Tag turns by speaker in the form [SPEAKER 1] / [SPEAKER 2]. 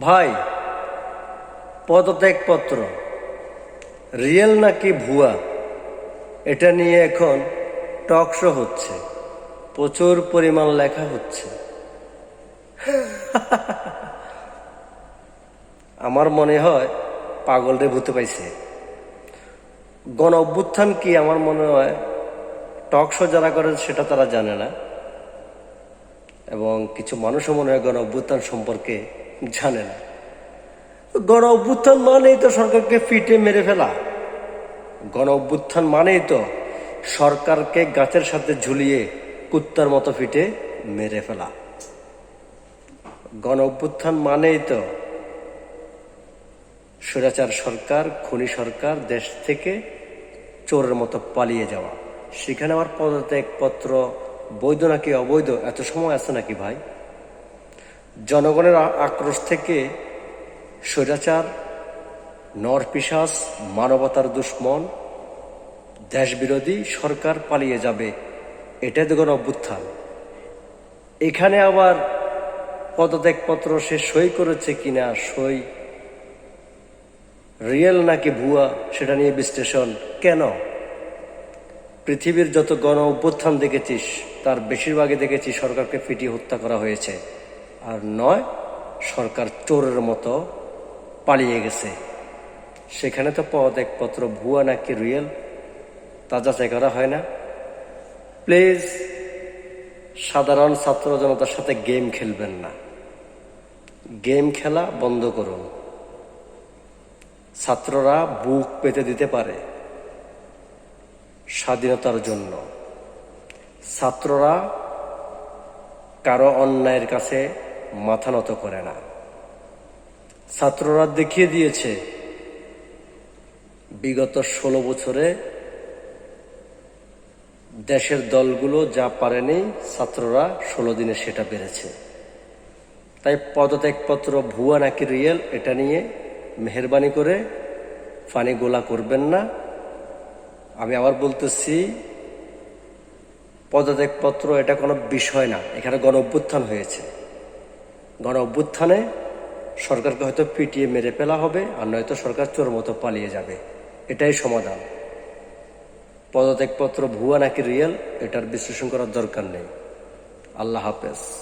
[SPEAKER 1] ভাই, পদত্যাগপত্র। রিয়েল নাকি ভুয়া? এটা নিয়ে এখন টক শো হচ্ছে। প্রচুর পরিমাণ লেখা হচ্ছে। আমার মনে হয় পাগলরে ভূতে পাইছে। গণ অভ্যুত্থান কি আমার মনে হয় টক শো যারা করে সেটা তারা জানে না। এবং কিছু মানুষও মনে হয় গণ অভ্যুত্থান সম্পর্কে জানে না। গণ অভ্যুত্থান মানেই তো সরকারকে ফিটে মেরে ফেলা। গণ অভ্যুত্থান মানেই তো সরকারকে গাছের সাথে ঝুলিয়ে কুত্তার মতো ফিটে মেরে ফেলা। গণ অভ্যুত্থান মানেই তো স্বৈরাচার সরকার, খনি সরকার, দেশ থেকে চোরের মতো পালিয়ে যাওয়া। সেখানে আমার পদত্যাগপত্র, বৈধ নাকি অবৈধ, এত সময় আছে নাকি ভাই? জনগণের আক্রোশ থেকে স্বৈরাচার নরপিশাস মানবতার দুশ্মন, দেশবিরোধী সরকার পালিয়ে যাবে এটাই দেখুন অভ্যুত্থান। এখানে আবার পদত্যাগপত্র সে সই করেছে কিনা, সই রিয়েল নাকি ভুয়া, সেটা নিয়ে বিশ্লেষণ কেন? পৃথিবীর যত গণ অভ্যুত্থান দেখেছিস, তার বেশিরভাগই দেখেছি সরকারকে পিটিয়ে হত্যা করা হয়েছে। আর নয়, সরকার চোরের মতো পালিয়ে গেছে। সেখানে তো পদত্যাগপত্র, ভুয়া নাকি রিয়েল তা যাচাই করা হয় না। প্লিজ সাধারণ ছাত্র জনতার সাথে গেম খেলবেন না। গেম খেলা বন্ধ করুন। ছাত্ররা বুক পেতে দিতে পারে স্বাধীনতার জন্য। ছাত্ররা কারও অন্যায়ের কাছে মাথা নত করে না। ছাত্ররা দেখিয়ে দিয়েছে, বিগত ষোলো বছরে দেশের দলগুলো যা পারেনি, ছাত্ররা ষোলো দিনে সেটা বেড়েছে তাই পদত্যাগপত্র, ভুয়া নাকি রিয়েল, এটা নিয়ে মেহরবানি করে ফানি গোলা করবেন না। আমি আবার বলতেছি, পদত্যাগপত্র এটা কোনো বিষয় না, এখানে গণ অভ্যুত্থান হয়েছে। গণ অভ্যুত্থানে সরকারকে হয়তো পিটিয়ে মেরে ফেলা হবে আর নয়তো সরকার চোর মতো পালিয়ে যাবে। এটাই সমাধান। পদত্যাগপত্র ভুয়া নাকি রিয়েল এটার বিশ্লেষণ করার দরকার নেই। আল্লাহ হাফেজ।